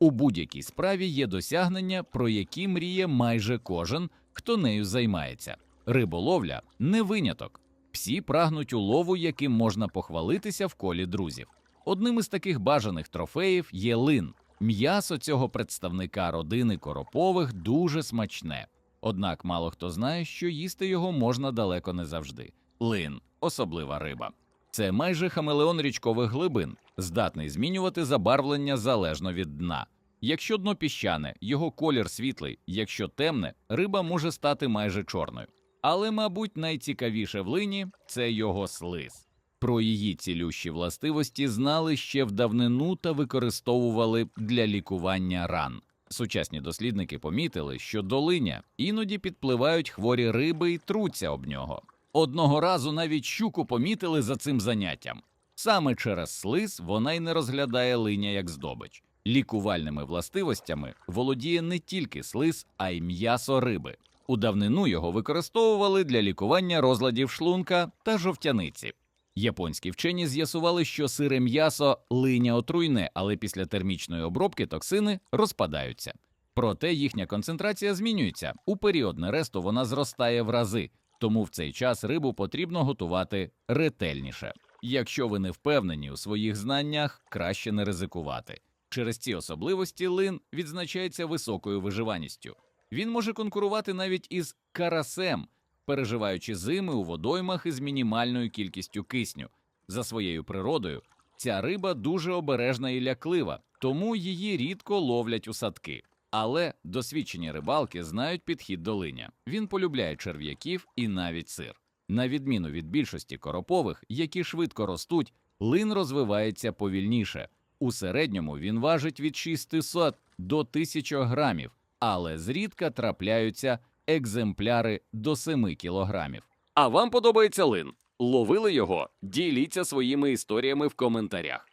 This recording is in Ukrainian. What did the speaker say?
У будь-якій справі є досягнення, про які мріє майже кожен, хто нею займається. Риболовля не виняток. Всі прагнуть улову, яким можна похвалитися в колі друзів. Одним із таких бажаних трофеїв є лин. М'ясо цього представника родини Коропових дуже смачне. Однак мало хто знає, що їсти його можна далеко не завжди. Лин особлива риба. Це майже хамелеон річкових глибин, здатний змінювати забарвлення залежно від дна. Якщо дно піщане, його колір світлий, якщо темне, риба може стати майже чорною. Але, мабуть, найцікавіше в лині це його слиз. Про її цілющі властивості знали ще в давнину та використовували для лікування ран. Сучасні дослідники помітили, що до линя іноді підпливають хворі риби і труться об нього. Одного разу навіть щуку помітили за цим заняттям. Саме через слиз вона й не розглядає линя як здобич. Лікувальними властивостями володіє не тільки слиз, а й м'ясо риби. У давнину його використовували для лікування розладів шлунка та жовтяниці. Японські вчені з'ясували, що сире м'ясо линя отруйне, але після термічної обробки токсини розпадаються. Проте їхня концентрація змінюється. У період нересту вона зростає в рази, тому в цей час рибу потрібно готувати ретельніше. Якщо ви не впевнені у своїх знаннях, краще не ризикувати. Через ці особливості лин відзначається високою виживаністю. Він може конкурувати навіть із карасем, переживаючи зими у водоймах із мінімальною кількістю кисню. За своєю природою, ця риба дуже обережна і ляклива, тому її рідко ловлять у садки. Але досвідчені рибалки знають підхід до линя. Він полюбляє черв'яків і навіть сир. На відміну від більшості коропових, які швидко ростуть, лин розвивається повільніше. У середньому він важить від 600 до 1000 грамів, але зрідка трапляються екземпляри до 7 кілограмів. А вам подобається лин? Ловили його? Діліться своїми історіями в коментарях.